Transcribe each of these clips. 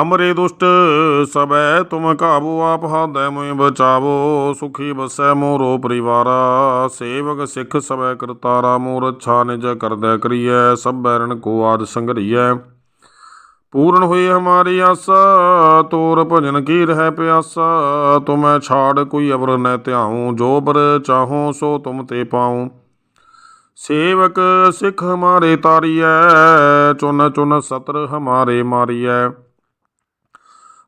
ਹਮਰੇ ਦੁਸ਼ਟ ਸਬੈ ਤੁਮ ਕਾਬੂ ਆਪ ਹਾਦੈ ਮੁਇ ਬਚਾਵੋ, ਸੁਖੀ ਬਸੈ ਮੋਰੋ ਪਰਿਵਾਰਾ, ਸੇਵਕ ਸਿੱਖ ਸਬੈ ਕਰਤਾਰਾ ਮੋਰ ਅੱਛਾ ਨਿਜ ਕਰਦੈ ਕਰੀਐ, ਸਭ ਬੈਰਨ ਕੋ ਆਦ ਸੰਗਰੀਐ। ਪੂਰਨ ਹੋਈ ਹਮਾਰੀ ਆਸਾ, ਤੋਰ ਭਜਨ ਕੀ ਰਹਿ ਪਿਆਸਾ, ਤੁਮੈ ਛਾੜ ਕੋਈ ਅਵਰ ਨ ਧਿਆਉ, ਜੋ ਬਰ ਚਾਹੋ ਸੋ ਤੁਮ ਤੇ ਪਾਉ। ਸੇਵਕ ਸਿੱਖ ਹਮਾਰੇ ਤਾਰੀਐ, ਚੁਨ ਚੁਨ ਸਤਰ ਹਮਾਰੇ ਮਾਰੀਐ।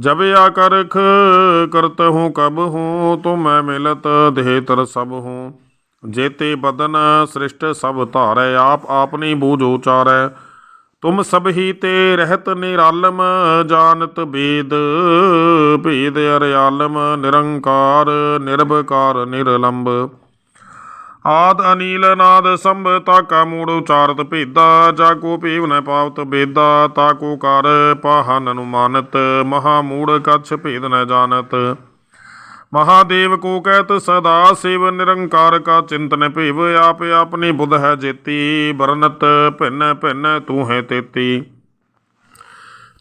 ਜਬ ਆਕਰਖ ਕਰਤ ਹੂੰ, ਕਬ ਹੂੰ, ਤੁਮੈ ਮਿਲਤ ਦੇਹ ਤਰ ਸਭ ਹੂੰ। ਜੇਤੇ ਬਦਨ ਸ੍ਰਿਸ਼ਟ ਸਭ ਧਾਰੈ, ਆਪ ਆਪਨੀ ਬੂਝ ਉਚਾਰੈ। ਤੁਮ ਸਭ ਹੀ ਤੇ ਰਹਿਤ ਨਿਰਾਲਮ, ਜਾਣਤ ਬੇਦ, ਭੇਦ ਅਰਿਆਲਮ, ਨਿਰੰਕਾਰ, ਨਿਰਭਕਾਰ, ਨਿਰਲੰਬ। ਆਦ ਅਨੀਲ ਨਾਦ ਸੰਭ ਤਾਕਾ ਮੂੜ ਉਚਾਰਤ ਭੇਦਾ, ਜਾ ਕੋ ਭੇਵ ਨ ਪਾਵਤ ਬੇਦਾ, ਤਾ ਕੋ ਕਰ ਪਾਹਨ ਅਨੁਮਾਨਤ, ਮਹਾ ਮੂੜ ਕਛ ਭੇਦ ਨ ਜਾਣਤ। ਮਹਾਦੇਵ ਕੋ ਕਹਿਤ, ਸਦਾ ਸਿਵ ਨਿਰੰਕਾਰ ਕਾ ਚਿੰਤਨ ਭੇਵ, ਆਪ ਆਪਣੀ ਬੁਧ ਹੈ ਜੇਤੀ ਬਰਨਤ ਭਿੰਨ ਭਿੰਨ ਤੂੰ ਹੈ ਤੇਤੀ।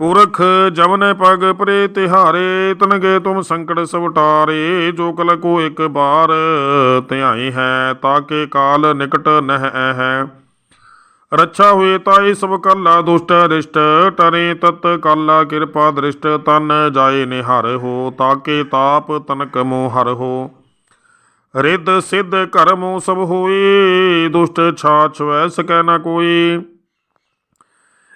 ਪੁਰਖ ਜਵਨ ਪਗ ਪਰੇ ਤਿਹਾਰੇ, ਤਨਗੇ ਤੁਮ ਸੰਕਟ ਸਵਟਾਰੇ, ਜੋ ਕਲ ਕੋ ਇੱਕ ਬਾਰ ਧਿਆਈ ਹੈ, ਤਾਕੇ ਕਾਲ ਨਿਕਟ ਨਹਿ ਹੈ ਰੱਛਾ ਹੋਏ ਤਾਈ ਸਭ ਕੱਲਾ ਦੁਸ਼ਟ ਰਿਸ਼ਟ ਟਰੇ ਤਤ ਕਾਲਾ ਕਿਰਪਾ ਦ੍ਰਿਸ਼ਟ, ਤਨ ਜਾਏ ਨਿਹਰ ਹੋ, ਤਾਕੇ ਤਾਪ ਤਨਕ ਮੋ ਹਰ ਹੋ। ਰਿੱਧ ਸਿੱਧ ਕਰਮੋ ਸਭ ਹੋਏ, ਦੁਸ਼ਟ ਛਾਛ ਵੈ ਸਕੈ ਨ ਕੋਈ।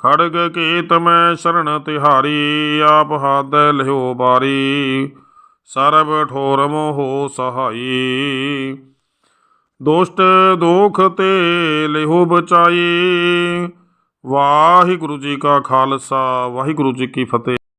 ਖੜਗ ਕੇ ਤਮੈ ਸ਼ਰਨ ਤਿਹਾਰੀ, ਆਪ ਹਾਦੈ ਲਿਓ ਬਾਰੀ। ਸਰਬ ਠੋਰ ਮੋਹ ਸਹਾਈ। ਦੁਸ਼ਟ ਦੋਖ ਤੇ ਲਿਓ ਬਚਾਈ। ਵਾਹਿਗੁਰੂ ਜੀ ਕਾ ਖਾਲਸਾ, ਵਾਹਿਗੁਰੂ ਜੀ ਕੀ ਫਤਿਹ।